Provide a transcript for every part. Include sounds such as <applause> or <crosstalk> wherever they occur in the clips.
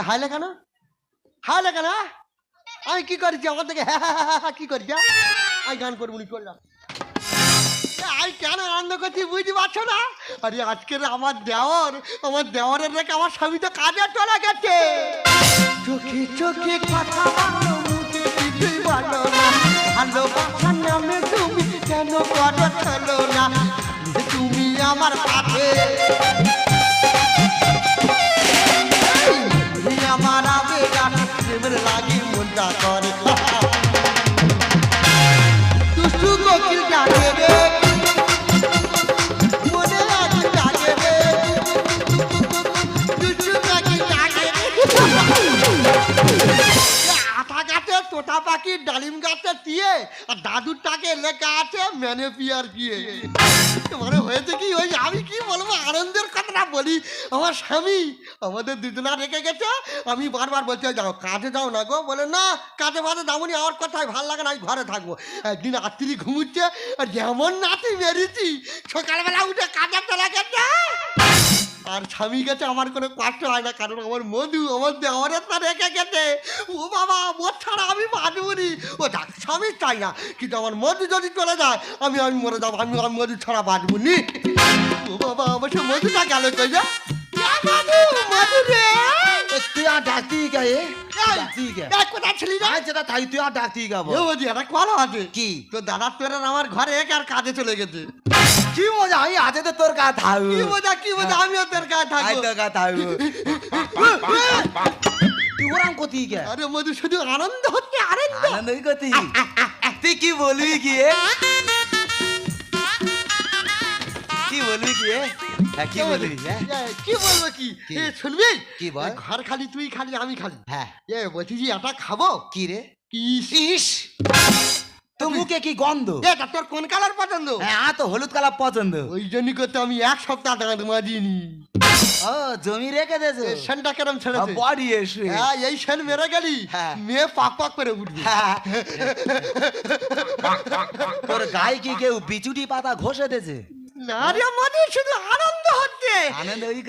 এ হাইলে কেন হাইলে কেন আমি কি করেছি? আমার থেকে হ্যাঁ হ্যাঁ হ্যাঁ কি করেছি হ্যাঁ? আমি গান করব নি এ, আমি কেন আনন্দ করছি বুঝতে পারছ না? আরে আজকের আমার দেওয়ার আমার দেওয়ারের রেখে আমার স্বামী তো কাজে চলে গেছে। চোখে চোখে কথা না। নামে তুমি কেন করো চলো না? তুমি আমার পাশে মনটা করে। দুষ্টু কোকিল ডাকে রে। তোতা পাখি ডালিম গাছে দিয়ে আর দাদুর টাকে লেখা আছে ম্যানে পিয়ার দিয়ে মানে হয়েছে কি? ওই আমি কি বলব? আনন্দের কথাটা বলি। আমার স্বামী আমাদের দুজনা রেখে গেছে। আমি বারবার বলছি যাও, কাজে যাও না গো। বলে, না, কাজে বাজে যাবনি আমার কথাই ভালো লাগে না, আমি ঘরে থাকব। একদিন রাত্রি ঘুমুচ্ছে, আর যেমন নাতি মেরেছি, সকালবেলা উঠে কাজে চলে গেছে। আর স্বামী গেছে আমার কোনো কষ্ট হয় না কারণ আমার মধু আমার দেওয়ারের তা রেখে গেছে। ও বাবা মোর ছাড়া আমি বাঁচবনি। ও দেখ স্বামী চাই না কিন্তু আমার মধু যদি চলে যায় আমি আমি মরে যাব আমি আমি মধু ছাড়া বাঁচবনি। ও বাবা আমার সে মধুটা গেল কই যা মধু? রে! তুই আর এ? যেটা তাই তুই আর একটা আছে। কি? তো দাদা তোর আমার ঘরে এক আর কাজে চলে গেছে। কি মজা আমি আজে তো তোর কাছে থাকব। কি মজা কি মজা আমিও তোর কাছে থাকব। তোর কাছে থাকব। তুই ওরাম কতি কে আরে মধু শুধু আনন্দ হচ্ছে আনন্দ? আনন্দই কতি তুই কি বলবি কি এ? কি বলবি কি এ? হ্যাঁ, কি বলবি? হ্যাঁ? কি বলব কি? কি? শুনবি? কি বল? এ, ঘর খালি তুই খালি আমি খালি। হ্যাঁ। বলছি যে এটা খাব? কি রে? ইস। ইস! তো মুখে কি গন্ধ? এটা তোর কোন কালার পছন্দ? হ্যাঁ তো হলুদ কালার পছন্দ। ওই জন্যই করতে আমি এক সপ্তাহ মাজিনি। ও জমি রেখে দেছো সেনটা কেরম ছেড়েছে? বডি এসে। হ্যাঁ এই সেন মেরে গেলি হ্যাঁ। মেয়ে পাক পাক করে উঠবে। হ্যাঁ। তোর গায়ে কি কেউ বিচুটি পাতা ঘষে দেছে না রে শুধু আনন্দ হচ্ছে। আনন্দ ওই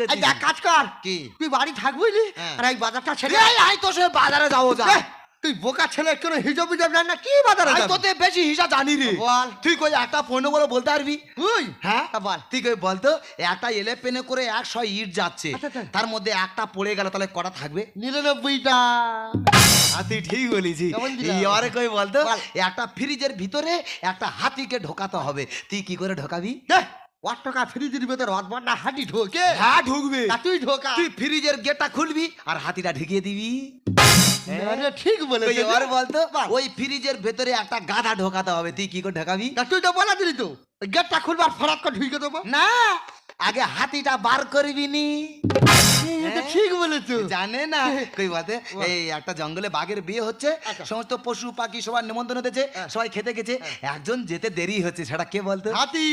কাজ কর। কি? তুই বাড়ি থাকবি হ্যাঁ। আর এই বাজারটা ছেড়ে এই, আই তোর সঙ্গে বাজারে যাব যা। তুই বোকা ছেলে কোনো হিজব হিজব জান না? কি বাজারে আই তোতে বেশি হিসাব জানি রে। বল। তুই কই একটা ফোন বলে বলতে পারবি? তুই হ্যাঁ? বল। তুই কই বলতো একটা এলেপেনে করে একশো ইট যাচ্ছে। আচ্ছা, আচ্ছা। তার মধ্যে একটা পড়ে গেল তাহলে কটা থাকবে? নিরানব্বইটা। তুই ঠিক বলেছি? এবারে কই বলতো বল। একটা ফ্রিজের ভিতরে একটা হাতিকে ঢোকাতে হবে। তুই কি করে ঢোকাবি? দেখ ওয়াট টাকা ফ্রিজের ভেতর? অদবান্না হাঁটি ঢোকে? হ্যাঁ ঢুকবে। তুই ঢোকা। তুই ফ্রিজের গেটটা খুলবি আর হাতিটা ঢুকিয়ে দিবি। আরে ঠিক বলতো ওই ফ্রিজের ভেতরে একটা গাধা ঢোকাতে হবে। তুই কি করে ঢোকাবি? তুই তো বলা দিলি তো। গেটটা খুলবার ফরাক করে ঢুকে দেবো। না আগে হাতিটা বার করবি নি। ঠিক বলেছ। জানে না। কই বলতে এই একটা জঙ্গলে বাঘের বিয়ে হচ্ছে আচ্ছা। সমস্ত পশু পাখি সবার নিমন্ত্রণ হতেছে হ্যাঁ। সবাই খেতে গেছে। একজন যেতে দেরি হচ্ছে সেটা কে বলতো? হাতি।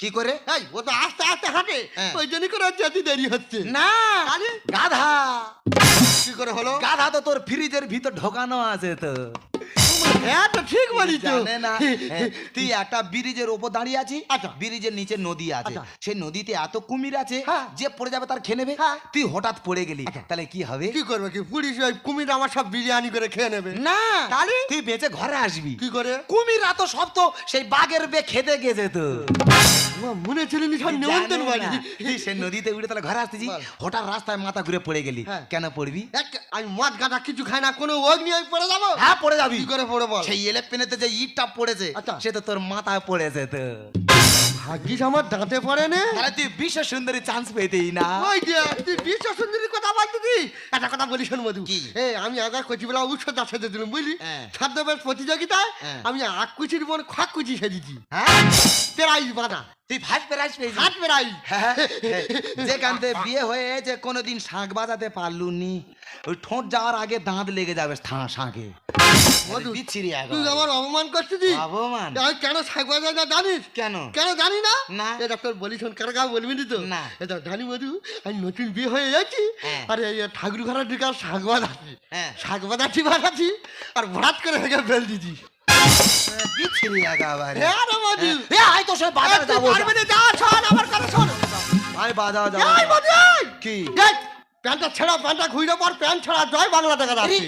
কি করে? এই ও তো আস্তে আস্তে হাঁটে। হ্যাঁ। ওই জন্য করে যেতে দেরি হচ্ছে। না? গাধা। কি করে হলো? গাধা তো তোর ফ্রিজের ভিতর ঢোকানো আছে তো। হ্যাঁ তো ঠিক বলিস জানে না। হ্যাঁ, তুই একটা ব্রিজের ওপর দাঁড়িয়ে আছিস। আচ্ছা। ব্রিজের নিচে নদী আছে। আচ্ছা। সেই নদীতে এত কুমির আছে হ্যাঁ। যে পড়ে যাবে তার খেয়ে নেবে। হ্যাঁ। তুই হঠাৎ পড়ে গেলি। আচ্ছা। তাহলে কি হবে? কি করবে কি? পুলিশ ওই কুমির আমার সব বিরিয়ানি করে খেয়ে নেবে। না। তাহলে? তুই বেঁচে ঘরে আসবি। কি করে? কুমিরা তো সব তো সেই বাঘের বে খেতে গেছে তো। মনে ছিল নি সব নিমন্ত্রণ জানে বাড়ি। সে নদীতে উঠে তাহলে ঘরে আসতেছি হঠাৎ রাস্তায় মাথা ঘুরে পড়ে গেলি। হ্যাঁ। কেন পড়বি? আমি মদ কিছু খাই না কোনো অগ্নি আমি পড়ে যাব। হ্যাঁ পড়ে যাবি। কি করে পড়ে বল। সেই যে ইটটা পড়েছে আচ্ছা। সে তো তোর মাথায় পড়েছে তো। ভাগ্যিস আমার দাঁতে পড়ে নে। আরে তুই বিশ্ব সুন্দরী চান্স পেতেই না। ওই যে তুই বিশ্ব সুন্দরীর কথা বলতে দি একটা কথা বলি শোন মধু কি? এ আমি আগে কচিবেলা উৎসবটা সেজে দিলাম বুঝলি? হ্যাঁ। প্রতিযোগিতায় হ্যাঁ। আমি আকুচির কুচির বোন খাক কুচি সেজেছি। হ্যাঁ? প্রাইজ বাঁধা। তুই ফার্স্ট প্রাইজ পেয়েছিস হাত প্রাইজ হ্যাঁ, হ্যাঁ, <laughs> যেখান থেকে বিয়ে হয়েছে কোনোদিন শাঁখ বাজাতে পারলুনি ওই ঠোঁট যাওয়ার আগে দাঁত লেগে যাবে শাঁখে। তুই আমার অপমান করছিস? অপমান? কেন বাজাই না জানিস? কেন? কেন জানি না? না। এ ডাক্তার বলি শোন কার কাউ বলবি তো? না। এটা জানি মধু আমি নতুন বিয়ে হয়ে যাচ্ছি হ্যাঁ। আরে এই ঠাকুর ঘরের দিকে আর শাক বাজাচ্ছি শাক বাজাচ্ছি বাজাচ্ছি আর ভরাট করে দিছি বিচ্ছিরি একেবারে। হ্যাঁ রে মধু এ আয় তো সব তুই যাব। পারবি না, যা, শোন, আমার কথা শোন। কি? প্যান্টটা ছেঁড়া প্যান্টটা ঘুরে পর প্যান্ট ছাড়া জয় বাংলা দেখা যাচ্ছে।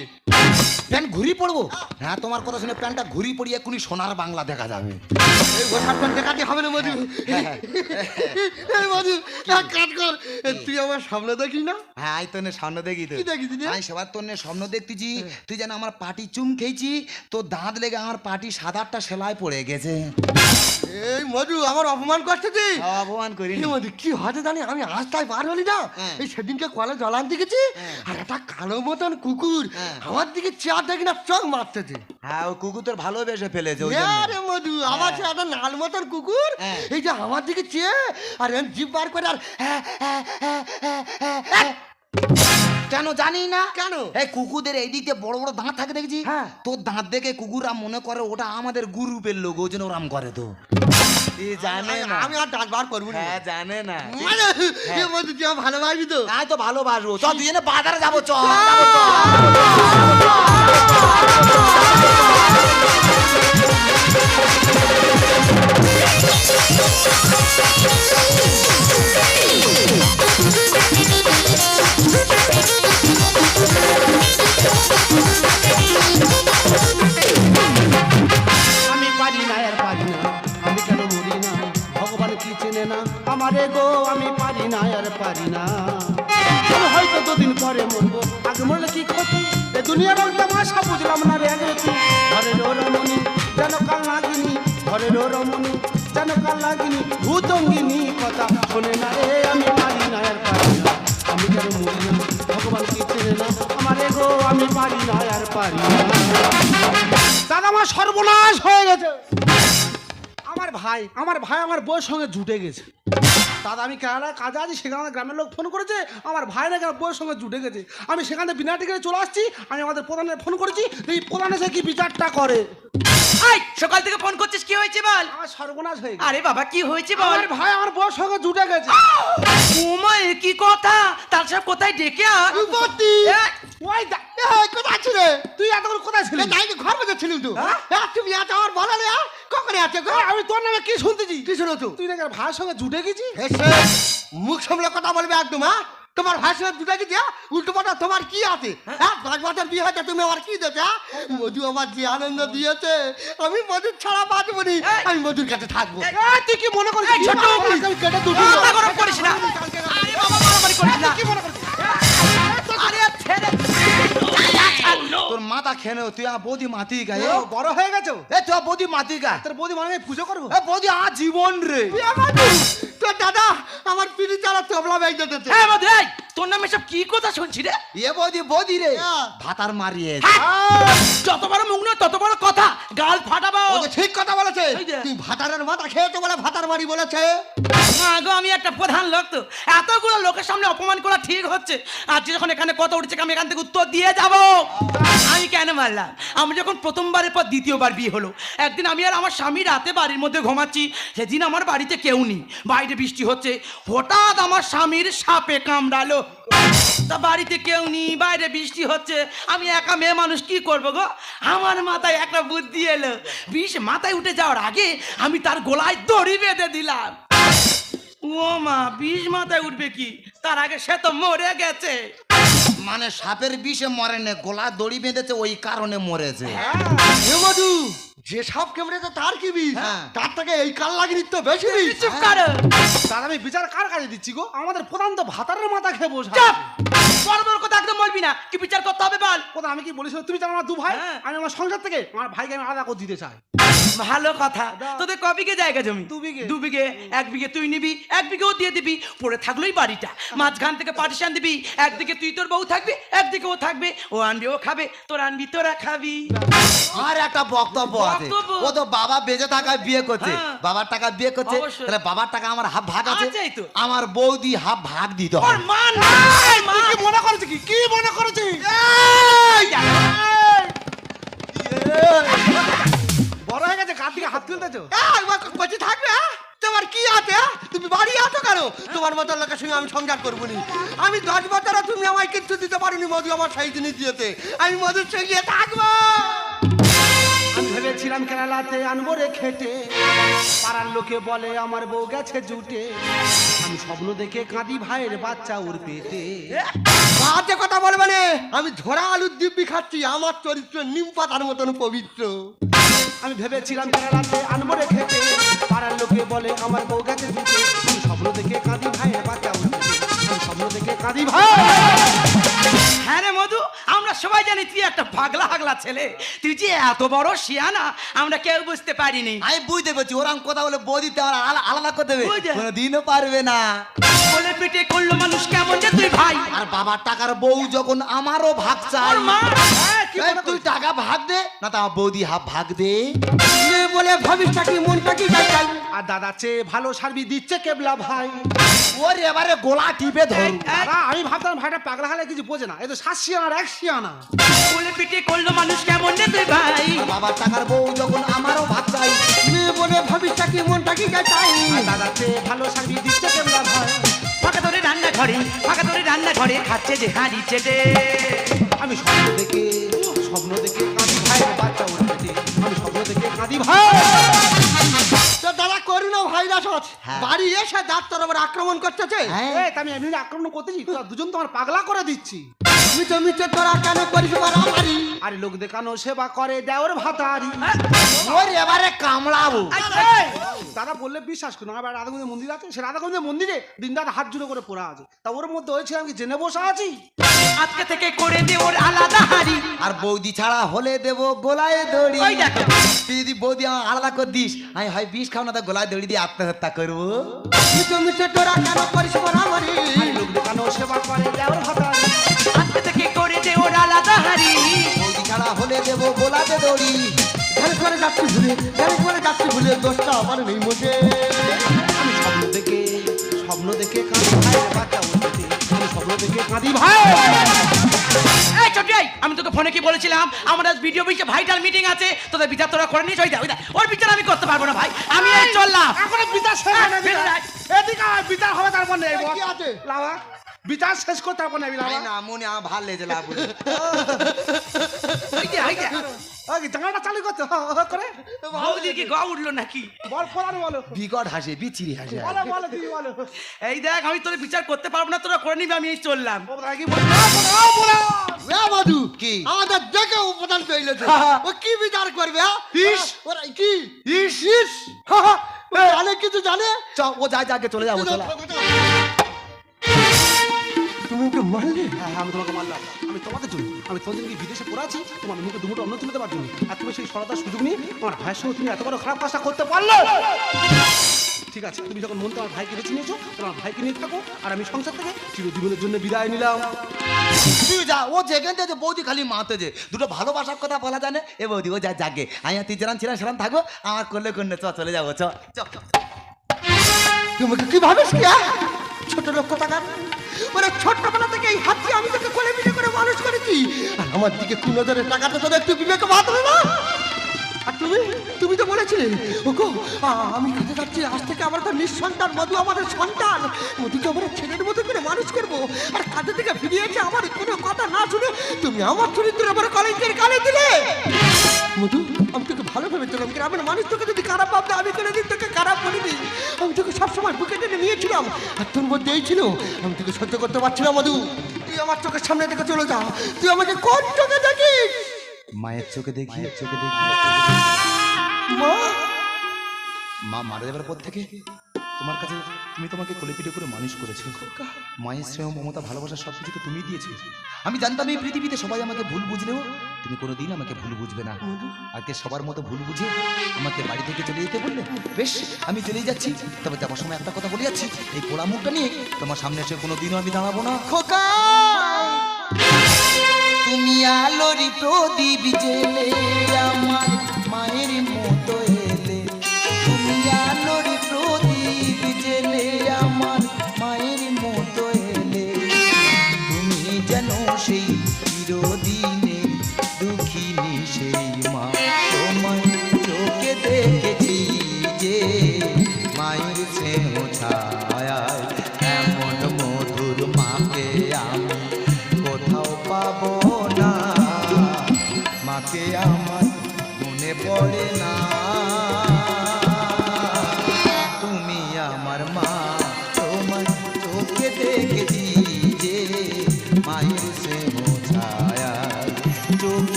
প্যান্ট ঘুরি পড়ব হ্যাঁ। তোমার কথা শুনে প্যান্টটা ঘুরি পড়িয়ে এক্ষুনি সোনার বাংলা দেখা যাবে। এই গোসার প্যান্ট দেখাতে হবে না মধু। এই মধু এক কাজ কর। তুই আমার সামনে দেখি না? হ্যাঁ আই তোর সামনে দেখি তো দেখিস রে? আমি সবার তোর স্বপ্ন দেখতেছি। তুই যেন আমার পাটি চুম খেয়েছি তোর দাঁত লেগে আমার পাটি সাত আটটা সেলাই পড়ে গেছে। এই মধু আমার অপমান করছে তুই? অপমান করি মধু কি হতে জানি? আমি রাস্তায় পার হলি না। হ্যাঁ। এই সেদিনকে কলে জল দেখেছি হ্যাঁ। আর একটা কালো মতন কুকুর হ্যাঁ। আমার দিকে চেয়ার দেখি না চোখ মারতেছে হ্যাঁ ও কুকুর তোর ভালোবেসে ফেলেছে। আরে মধু আমার সে একটা নাল মতন কুকুর হ্যাঁ। এই যে আমার দিকে চেয়ে আর জিভ বার করে আর হ্যাঁ, হ্যাঁ, হ্যাঁ, হ্যাঁ, হ্যাঁ, হ্যাঁ। কেন জানি না? কেন? এই কুকুরদের এই দিক দিয়ে বড় বড় দাঁত থাকে দেখছি? হ্যাঁ। তোর দাঁত দেখে কুকুররা মনে করে ওটা আমাদের গ্রুপের লোক ওই জন্য ওরাম করে তো। এ জানে না। আমি আর দাঁত বার করব না। হ্যাঁ জানে না। মানে, এ মধু তুই ভালোবাসবি তো? আমি তো ভালোবাসবো। চল দুজনে বাজারে যাব চল। যাব, চ। লাগিনি ভূতঙ্গিনী কথা শোনে না রে আমি পারি না আর পারি না। আমি কেন মরি না? ভগবান কি চেনে না? আমার গো, আমি পারি না আর পারি না। দাদা, আমার সর্বনাশ হয়ে গেছে। আমার ভাই আমার ভাই আমার বউয়ের সঙ্গে জুটে গেছে। দাদা আমি কেরালায় কাজে আছি সেখানে আমাদের গ্রামের লোক ফোন করেছে আমার ভাই না কেন বউয়ের সঙ্গে জুটে গেছে? আমি সেখানে বিনা টিকিটে চলে আসছি আমি আমাদের প্রধানের ফোন করেছি এই প্রধান এসে কি বিচারটা করে? আই সকাল থেকে ফোন করছিস কি হয়েছে বল? আমার সর্বনাশ হয়ে আরে বাবা কি হয়েছে বল? আমার ভাই আমার বউয়ের সঙ্গে জুটে গেছে। ওমা কি কথা? তার সব কোথায় ডেকে রূপতি ওই দা- কোথায় ছিল? তুই এতক্ষণ কোথায় ছিলি? এই ঘর মধ্যে ছিলি তো হ্যাঁ? হ্যাঁ, তুমি এত আমার বলা রে কখন আছে গো? আমি তোর নামে কি শুনতেছি? কি শুনো তো তুই নাকি ভাইয়ের সঙ্গে জুটে গেছি মুখ সামলে কথা বলবে একদম হ্যাঁ? তোমার ভাষা দুটা কি দিয়া উল্টো পাল্টা তোমার কি আছে? হ্যাঁ? দশ বিয়ে হয়েছে তুমি আমার কি দেবে হ্যাঁ? মধু আমার যে আনন্দ দিয়েছে আমি মধুর ছাড়া বাঁচবো নি। আমি মধুর কাছে থাকব। তুই কি মনে করিস? ছোট কেটে দুটো করিস না। আরে বাবা মারামারি করিস না। কি মনে করিস? আরে ছেড়ে তোর মাথা খেয়ে তুই আর বৌদি মাতি গায়ে বড় হয়ে গেছো? এ তুই আর বৌদি মাতি গা। তোর বৌদি মানে পুজো করব? এ বৌদি আ জীবন রে। তোর দাদা আমার পিড়ি চালা তবলা ব্যাগ দিতে হ্যাঁ তোর নামে সব কি কথা শুনছি রে? এ বৌদি বৌদি রে। হ্যাঁ। ভাতার মারিয়ে যত বড় মুখ না তত বড় কথা। গাল ফাটাবো। ও ঠিক কথা বলেছে। তুই ভাতারের মাথা খেয়ে খেয়েছো বলে ভাতার মারি বলেছে। গো আমি একটা প্রধান লোক তো। এতগুলো লোকের সামনে অপমান করা ঠিক হচ্ছে। আজ যখন এখানে কথা উঠছে আমি এখান থেকে উত্তর দিয়ে যাব। আমি কেন মারলাম? আমি যখন প্রথমবারের পর দ্বিতীয়বার বিয়ে হলো একদিন আমি আর আমার স্বামী রাতে বাড়ির মধ্যে ঘুমাচ্ছি। সেদিন আমার বাড়িতে কেউ নেই। বাইরে বৃষ্টি হচ্ছে। হঠাৎ আমার স্বামীর সাপে কামড়ালো। তা বাড়িতে কেউ নেই বাইরে বৃষ্টি হচ্ছে। আমি একা মেয়ে মানুষ কি করব গো? আমার মাথায় একটা বুদ্ধি এলো। বিষ মাথায় উঠে যাওয়ার আগে আমি তার গলায় দড়ি বেঁধে দিলাম। ও মা বিষ মাথায় উঠবে কি? তার আগে সে তো মরে গেছে। মানে সাপের বিষে মরে না গোলা দড়ি বেঁধেছে ওই কারণে মরেছে। মধু যে সাপ কেমড়েছে তার কি বিষ? হ্যাঁ। তার থেকে এই কাল লাগিনি তো বেশি বিষ। চুপ করো। দাদা আমি বিচার কার কাজে দিচ্ছি গো? আমাদের প্রধান তো ভাতারের মাথা খেয়ে বসে চুপ। একদম বলবি না। কি বিচার করতে হবে বল? প্রধান আমি কি বলিস তুমি জানো আমার দু ভাই হ্যাঁ। আমি আমার সংসার থেকে আমার ভাইকে আমি আলাদা করে দিতে চাই। ভালো কথা। তোদের ক বিঘে জায়গা জমি? দু বিঘে। দু বিঘে। এক বিঘে তুই নিবি এক বিঘেও দিয়ে দিবি। পড়ে থাকলোই বাড়িটা। মাঝখান থেকে পার্টিশন দিবি। একদিকে তুই তোর বউ থাকবি একদিকে ও থাকবে। ও আনবি ও খাবে। তোর আনবি তোরা খাবি। আর একটা বক্তব্য আছে। ও তো বাবা বেঁচে থাকায় বিয়ে করছে। হ্যাঁ। বাবার টাকা বিয়ে করছে। তাহলে বাবার টাকা আমার হাফ ভাগ আছে। আমার বৌদি হাফ ভাগ দিতে হবে। মা কি মনে করেছে কি? কি মনে করেছে? বড় হয়ে গেছে কার দিকে হাত তুলতেছো? কচি থাকবে? তোমার কি আছে? তুমি বাড়ি আছো কেন? তোমার মতো লোকের সঙ্গে আমি সংসার করব নি। আমি দশ বছরে তুমি আমায় কিচ্ছু দিতে পারিনি মধু আমার সেই জিনিস দিয়েছে। আমি মধুর সঙ্গে থাকব। কেন কেরালাতে আনব রে খেটে। পাড়ার লোকে বলে আমার বউ গেছে জুটে। আমি স্বপ্ন দেখে কাঁদি ভাইয়ের বাচ্চা ওর পেটে। বাজে কথা বলবে না। আমি ঝোড়া আলুর দিব্যি খাচ্ছি আমার চরিত্র নিম পাতার মতন পবিত্র। আমি ভেবেছিলাম কেরালাতে আনব রে খেটে। পাড়ার লোকে বলে আমার বউ গেছে জুটে। আমি স্বপ্ন দেখে কাঁদি ভাইয়ের বাচ্চা ওর পেটে। আমি স্বপ্ন দেখে কাঁদি ভাই হ্যাঁ রে সবাই জানি তুই একটা পাগলা হাগলা ছেলে। তুই যে এত বড় শিয়ানা আমরা কেউ বুঝতে পারিনি। আমি বুঝতে পারছি ওরকম কথা বলে বৌদিতে আমার আলাদা করে দেবে। দিনও কোনোদিনও পারবে না। বলে পেটে করল মানুষ কেমন যে তুই ভাই। আর বাবার টাকার বউ যখন আমারও ভাগ মা মনে তুই? টাকা ভাগ দে না তো আমার বৌদি হাফ ভাগ দে। বলে ভাবিসটা কি মনটা কি আর দাদা চেয়ে ভালো সার্বি দিচ্ছে কেবলা ভাই। ওর এবারে গোলা টিপে ধর। আমি ভাবতাম ভাইটা পাগলা হলে কিছু বোঝে না। এ তো সাত শিয়ানা আর এক শিয়ানা বলে পেটে করল মানুষ কেমন তুই ভাই? বাবার টাকার বউ যখন আমারও ভাগ চাই। মেয়ে বলে ভাবিসটা কি মনটা কি যাই দাদা চেয়ে ভালো সার্বি দিচ্ছে কেবলা ভাই। ফাঁকা ধরে রান্না ঘরে ফাঁকা ধরে রান্না ঘরে খাচ্ছে যে হাঁড়ি চেটে। আমি স্বপ্ন দেখে স্বপ্ন দেখে কাঁদি হ্যাঁ। বাড়ি এসে ডাক্তার ওপর আক্রমণ করতেছে। হ্যাঁ। আমি এমনি আক্রমণ করতেছি? দুজন তোমার পাগলা করে দিচ্ছি। মিছে মিছে তোরা কেন করিস আরে লোক দেখানো সেবা করে দেওর ভাতারি। ওর এবারে কামড়াবো। এই, দাদা বললে বিশ্বাস করুন আমার রাধাকুঞ্জের মন্দির আছে। সে রাধাকুঞ্জের মন্দিরে দিন রাত হাত জুড়ে করে পড়া আছে। তা ওর মধ্যে হয়েছে আমি জেনে বসে আছি? আজকে থেকে করে দে ওর আলাদা হাঁড়ি। আর বৌদি ছাড়া হলে দেব গোলায় দড়ি। তুই যদি বৌদি আমার আলাদা করে দিস আমি হয় বিষ খাও না তা গোলায় দড়ি দিয়ে আত্মহত্যা করব? মিছে মিছে তোরা কেন করিস মারামারি আরে লোক দেখানো সেবা করে দেওর ভাতারি আজকে থেকে করে দে ওর আলাদা হাঁড়ি। বৌদি ছাড়া হলে দেব গোলাতে দড়ি। ধ্যান করে যাচ্ছি ভুলে ধ্যান করে যাচ্ছি ভুলে দোষটা আমার নেই মোটে আমি স্বপ্ন দেখে স্বপ্ন দেখে কাঁদি ভাইয়ের বাচ্চা আমি স্বপ্ন দেখে কাঁদি ভাই। এই আমি তোকে ফোনে কি বলেছিলাম? আমার আজ ভিডিও বিচে ভাইটাল মিটিং আছে। তোদের বিচার তোরা করে নিস ওই দা ওর বিচার আমি করতে পারব না ভাই। আমি এই চললাম। এখন বিচার শেষ হয় না এদিকে। বিচার হবে তারপর নেই কি আছে? লাভা বিচার শেষ করতে পারব না আমি না মনে আমার ভালো লেগে লাভ <laughs> চালু করে? বৌদি কি গা উঠল নাকি? বল ফোলানো বলো। বিকট হাসে বিচিরি হাসে বলো বলো তুই বলো। এই দেখ আমি তোর বিচার করতে পারব না তোরা করে নিবি আমি এই চললাম। কি বলো ও বলো। এ মধু কি? আমাদের দেখে উপদান ও কি বিচার করবে হ্যাঁ? ইস। ওরা কি? ইস। জানে কিছু জানে? চ ও যা যা আগে চলে যাব চলা। তুমি ওকে মারলে? হ্যাঁ হ্যাঁ, আমি তোমাকে মারলাম। আমি তোমাদের জন্য আমি তোমাদের কি বিদেশে পড়ে আছি তোমার মুখে দুমুটো অন্ন তুলে দেওয়ার জন্য। আর তুমি সেই সরতার সুযোগ নিয়ে তোমার ভাইয়ের সঙ্গে তুমি এত বড় খারাপ কাজটা করতে পারলে? ঠিক আছে তুমি যখন মন তোমার ভাইকে বেছে নিয়েছো তোমার ভাইকে নিয়ে থাকো আর আমি সংসার থেকে চিরজীবনের জন্য বিদায় নিলাম। তুই যা ও যেখান থেকে বৌদি খালি মাতে যে দুটো ভালোবাসার কথা বলা জানে এ বৌদি ও যা জাগে। আমি আর তুই যেরাম ছিলাম সেরাম থাকব আমার করলে করলে চ চলে যাব চ চ। তোমাকে কি ভাবিস কি হ্যাঁ? ছোট লোক টাকার ওরা ছোট্টবেলা থেকে এই হাতটি আমি তোকে কোলে পিঠে করে মানুষ করেছি। আর আমার দিকে কোন নজরে টাকাটা তোদের একটু বিবেকে বাঁধবে না আর তুমি? তুমি তো বলেছিলে, ওগো আমি কাজে যাচ্ছি, আজ থেকে আমার তো নিঃসন্তান, মধু আমাদের সন্তান। মধুকে আমরা ছেলের মতো করে মানুষ করব। আর কাজে থেকে ফিরে এসে আমার কোনো কথা না শুনে তুমি আমার চরিত্রের আমার কলেজের কালে দিলে। মধু আমি তোকে ভালো ভেবেছিলাম গ্রামের মানুষ তোকে যদি খারাপ ভাবতে আমি কোনোদিন তোকে খারাপ বলিনি। আমি তোকে সবসময় বুকে টেনে নিয়েছিলাম। আর তোর মধ্যে এই ছিল আমি তোকে সহ্য করতে পারছিলাম মধু। তুই আমার চোখের সামনে থেকে চলে যা। তুই আমাকে কোন চোখে দেখিস? মায়ের চোখে দেখি চোখে দেখি। মা! মা মারা যাবার পর থেকে তোমার কাছে তুমি তোমাকে কোলে পিঠে করে মানুষ করেছ। মায়ের স্নেহ, মমতা, ভালোবাসা সব কিছু তো তুমি দিয়েছ। আমি জানতাম এই পৃথিবীতে সবাই আমাকে ভুল বুঝলেও তুমি কোনোদিন আমাকে ভুল বুঝবে না। আজকে সবার মতো ভুল বুঝে আমাকে বাড়ি থেকে চলে যেতে বললে? বেশ, আমি চলেই যাচ্ছি। তবে যাবার সময় একটা কথা বলে যাচ্ছি। এই পোড়া মুখটা নিয়ে তোমার সামনে এসে কোনোদিনও আমি দাঁড়াবো না। খোকা! তুমি আলোরি প্রদীপ জেলে কোথাও পাবো না মাকে আমার মনে পড়ে না।